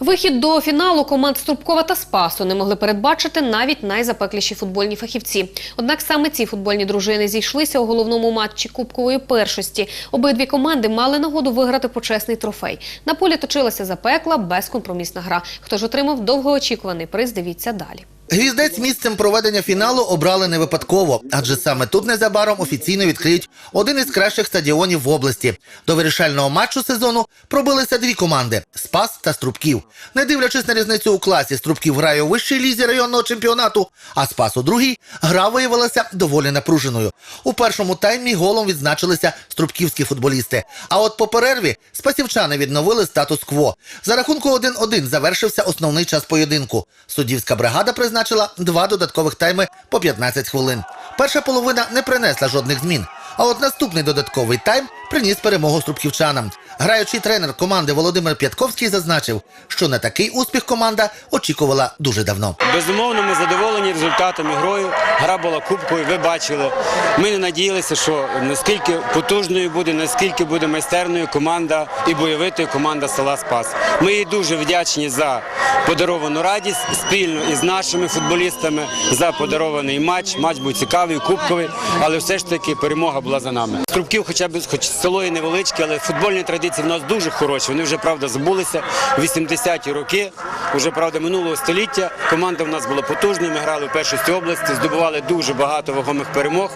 Вихід до фіналу команд Струбкова та Спасу не могли передбачити навіть найзапекліші футбольні фахівці. Однак саме ці футбольні дружини зійшлися у головному матчі Кубкової першості. Обидві команди мали нагоду виграти почесний трофей. На полі точилася запекла безкомпромісна гра. Хто ж отримав довгоочікуваний приз, дивіться далі. Гвіздець місцем проведення фіналу обрали не випадково, адже саме тут незабаром офіційно відкриють один із кращих стадіонів в області. До вирішального матчу сезону пробилися дві команди Спас та Струбків. Не дивлячись на різницю у класі, Струбків грає у вищій лізі районного чемпіонату, а Спас у другій гра виявилася доволі напруженою. У першому таймі голом відзначилися струбківські футболісти. А от по перерві спасівчани відновили статус-кво. За рахунку 1-1 завершився основний час поєдинку. Суддівська бригада призначила два додаткових тайми по 15 хвилин. Перша половина не принесла жодних змін. А от наступний додатковий тайм приніс перемогу струбківчанам. Граючий тренер команди Володимир П'ятковський зазначив, що на такий успіх команда очікувала дуже давно. Безумовно, ми задоволені результатом ігрою. Гра була кубкою, ви бачили. Ми не надіялися, що наскільки потужною буде, наскільки буде майстерною команда і бойовитою команда села Спас. Ми їй дуже вдячні за подаровану радість спільно із нашими футболістами за подарований матч. Матч був цікавий, кубковий, але все ж таки перемога була за нами. Струбків, хоча б хоч село і невеличке, але футбольні традиції в нас дуже хороші. Вони вже правда збулися 80-ті роки, вже правда минулого століття. Команда в нас була потужною. Ми грали в першості області, здобували дуже багато вагомих перемог.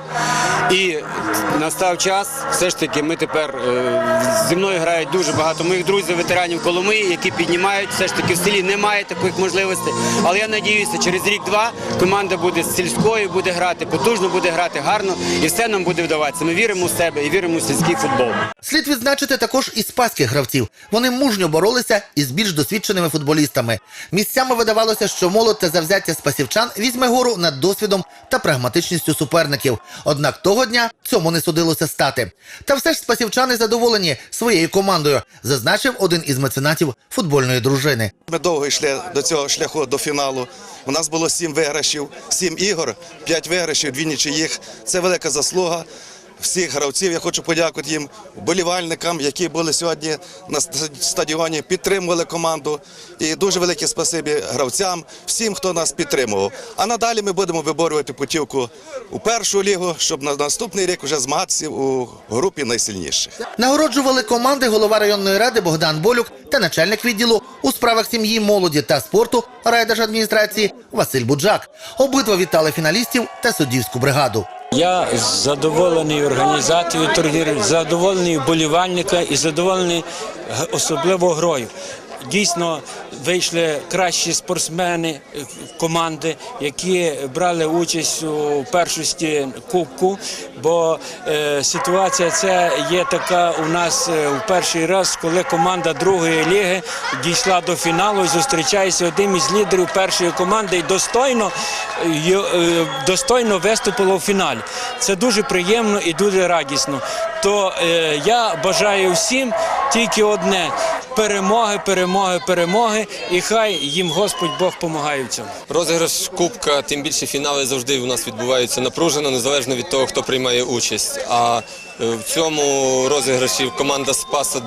І настав час, все ж таки, ми тепер е, зі мною грають дуже багато моїх друзів, ветеранів Коломиї, які піднімають. Все ж таки в селі немає таких можливостей. Але я надіюся, через рік-два команда буде з сільською, буде грати потужно, буде грати гарно, і все нам буде вдаватися. Ми віримо в себе і віримо в сільський футбол. Слід відзначити також і спаських гравців. Вони мужньо боролися із більш досвідченими футболістами. Місцями видавалося, що молод та завзяття спасівчан візьме гору над досвідом та прагматичністю суперників. Однак того дня цьому не судилося стати. Та все ж спасівчани задоволені своєю командою, зазначив один із меценатів футбольної дружини. Ми довго йшли до цього шляху до фіналу. У нас було сім виграшів, сім ігор, п'ять виграшів, дві нічиїх. Це велика заслуга всіх гравців. Я хочу подякувати їм, вболівальникам, які були сьогодні на стадіоні, підтримували команду. І дуже велике спасибі гравцям, всім, хто нас підтримував. А надалі ми будемо виборювати путівку у першу лігу, щоб на наступний рік вже змагатися у групі найсильніших. Нагороджували команди голова районної ради Богдан Болюк та начальник відділу у справах сім'ї, молоді та спорту райдержадміністрації Василь Буджак. Обидва вітали фіналістів та суддівську бригаду. Я задоволений організацією турніру, задоволений болівальника і задоволений особливо грою. Дійсно вийшли кращі спортсмени е, команди, які брали участь у першості кубку. Бо е, ситуація ця є така у нас е, в перший раз, коли команда другої ліги дійшла до фіналу і зустрічається одним із лідерів першої команди і достойно, е, е, достойно виступило в фіналі. Це дуже приємно і дуже радісно. То е, я бажаю всім тільки одне перемоги, перемоги, перемоги, і хай їм Господь Бог допомагає в цьому. Розіграш кубка, тим більше фінали завжди у нас відбуваються напружено, незалежно від того, хто приймає участь. А е, в цьому розіграші команда Спаса,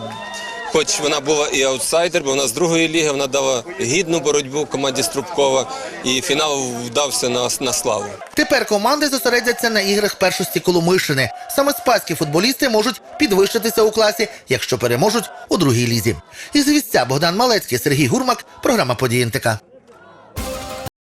хоч вона була і аутсайдер, бо вона з другої ліги, вона дала гідну боротьбу команді Струбкова, і фінал вдався на, на славу. Тепер команди зосередяться на іграх першості Коломишини. Саме спаські футболісти можуть підвищитися у класі, якщо переможуть у другій лізі. Із вістця Богдан Малецький, Сергій Гурмак, програма «Події НТК».